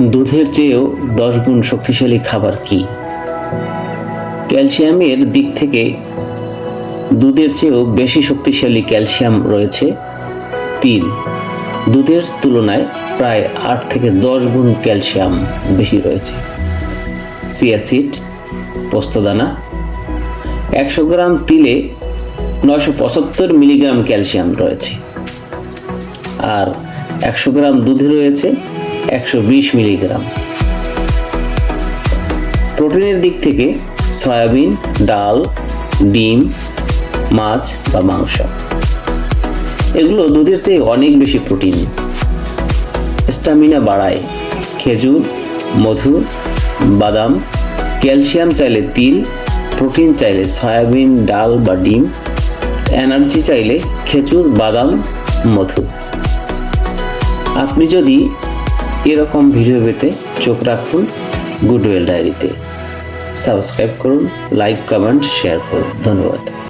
দুধের চেয়েও দশ গুণ শক্তিশালী খাবার কি? ক্যালসিয়ামের দিক থেকে দুধের চেয়েও বেশি শক্তিশালী ক্যালসিয়াম রয়েছে তিল দুধের তুলনায় প্রায় আট থেকে দশ গুণ ক্যালসিয়াম বেশি রয়েছে। সিয়াসিড পোস্তদানা, একশো গ্রাম তিলে নশো পঁচাত্তর মিলিগ্রাম ক্যালসিয়াম রয়েছে। আর একশো গ্রাম দুধে রয়েছে একশো বিশ মিলিগ্রাম। প্রোটিনের দিক থেকে সয়াবিন, ডাল, ডিম, মাছ বা মাংস। এগুলো দুধের চেয়ে অনেক বেশি প্রোটিন। স্টামিনা বাড়ায়। খেজুর মধু বাদাম, ক্যালসিয়াম চাইলে তিল, প্রোটিন চাইলে সয়াবিন, ডাল বা ডিম, এনার্জি চাইলে খেজুর, বাদাম, মধু। আপনি যদি এরকম ভিডিও পেতে চোখ রাখুন গুডওয়েল ডায়েরিতে সাবস্ক্রাইব করুন লাইক কমেন্ট শেয়ার করুন। ধন্যবাদ।